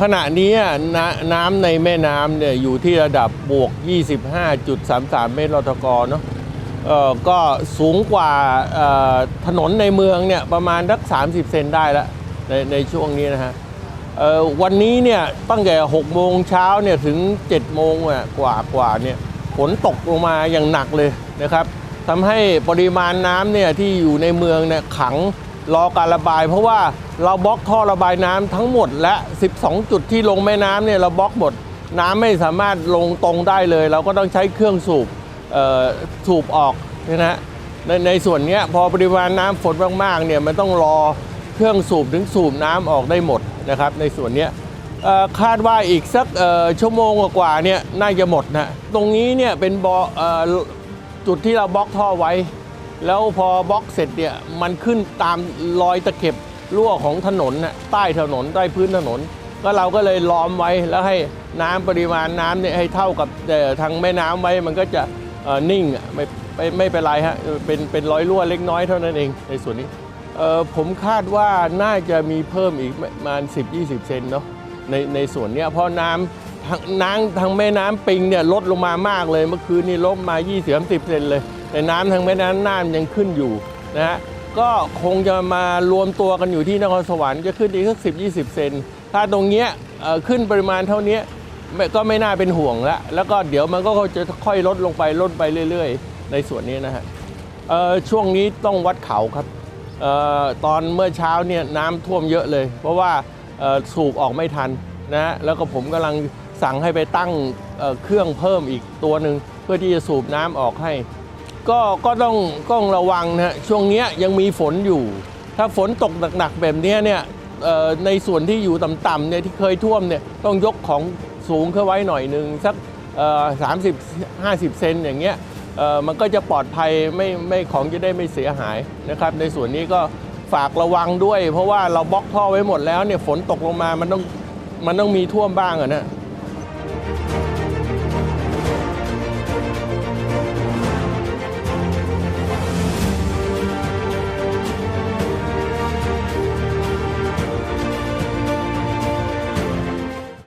ขณะนี้น้ำในแม่น้ำเนี่ยอยู่ที่ระดับบวก 25.33 เมตรลตกเนาะก็สูงกว่าถนนในเมืองเนี่ยประมาณสัก 30 เซนได้แล้วในในช่วงนี้นะฮะวันนี้เนี่ยตั้งแต่6โมงเช้าเนี่ยถึง 7 โมงกว่ากว่าเนี่ยฝนตกลงมาอย่างหนักเลยนะครับทำให้ปริมาณน้ำเนี่ยที่อยู่ในเมืองเนี่ยขัง รอการระบาย เพราะว่าเราบล็อกท่อระบายน้ำทั้งหมดและ 12 จุดที่ลงแม่น้ำเนี่ยเราบล็อกหมดน้ำไม่สามารถลงตรงได้เลย เราก็ต้องใช้เครื่องสูบสูบออกนะฮะในในส่วนนี้พอปริมาณน้ำฝนมากๆเนี่ยมันต้องรอเครื่องสูบถึงสูบน้ำออกได้หมดนะครับ ในส่วนนี้คาดว่าอีกสักชั่วโมงกว่าเนี่ยน่าจะหมดนะตรงนี้เนี่ยเป็นบ่อจุดที่เราบล็อกท่อไว้ แล้วพอบล็อกเสร็จเนี่ยมันขึ้นตามรอยตะเข็บรั่วของถนนน่ะใต้ถนนใต้พื้นถนน ก็เราก็เลยล้อมไว้แล้วให้น้ำปริมาณน้ำเนี่ยให้เท่ากับเอ่ทางแม่น้ำไว้มันก็จะนิ่งไม่ไม่ไม่เป็นไรฮะเป็นเป็นรอยรั่วเล็กน้อยเท่านั้นเองในส่วนนี้ผมคาดว่าน่าจะมีเพิ่มอีกประมาณ 10-20 เซนเนาะในในส่วนเนี้ยเพราะน้ำทางน้ำทางแม่น้ำปิงเนี่ยลดลงมามากเลย เมื่อคืนนี้ลดมา 20-30 เซนเลย แต่น้ำทางแม่น้ำน่านยังขึ้นอยู่นะฮะก็คงจะมารวมตัวกันอยู่ที่นครสวรรค์จะขึ้นอีกสักสิบยีเซนถ้าตรงเนี้ยขึ้นปริมาณเท่านี้ก็ไม่น่าเป็นห่วงแล้วแล้วก็เดี๋ยวมันก็จะค่อยลดลงไปลดไปเรื่อย ๆ ในส่วนนี้นะฮะช่วงนี้ต้องวัดเขาครับออตอนเมื่อเช้าเนี่ยน้ำท่วมเยอะเลย เพราะว่าสูบออกไม่ทันนะฮะแล้วก็ผมกำลังสั่งให้ไปตั้งเเครื่องเพิ่มอีกตัวหนึ่งเพื่อที่จะสูบน้ำออกให้ ก็ก็ต้องต้องระวังนะฮะช่วงเนี้ยยังมีฝนอยู่ ถ้าฝนตกหนักๆแบบเนี้ยเนี่ยในส่วนที่อยู่ต่ำๆเนี่ยที่เคยท่วมเนี่ยต้องยกของสูงเข้าไว้หน่อยหนึ่งสักสามสิบห้าสิบเซนอย่างเงี้ยมันก็จะปลอดภัยไม่ไม่ของจะได้ไม่เสียหายนะครับ ในส่วนนี้ก็ฝากระวังด้วย เพราะว่าเราบล็อกท่อไว้หมดแล้วเนี่ยฝนตกลงมามันต้องมันต้องมีท่วมบ้างอะนะ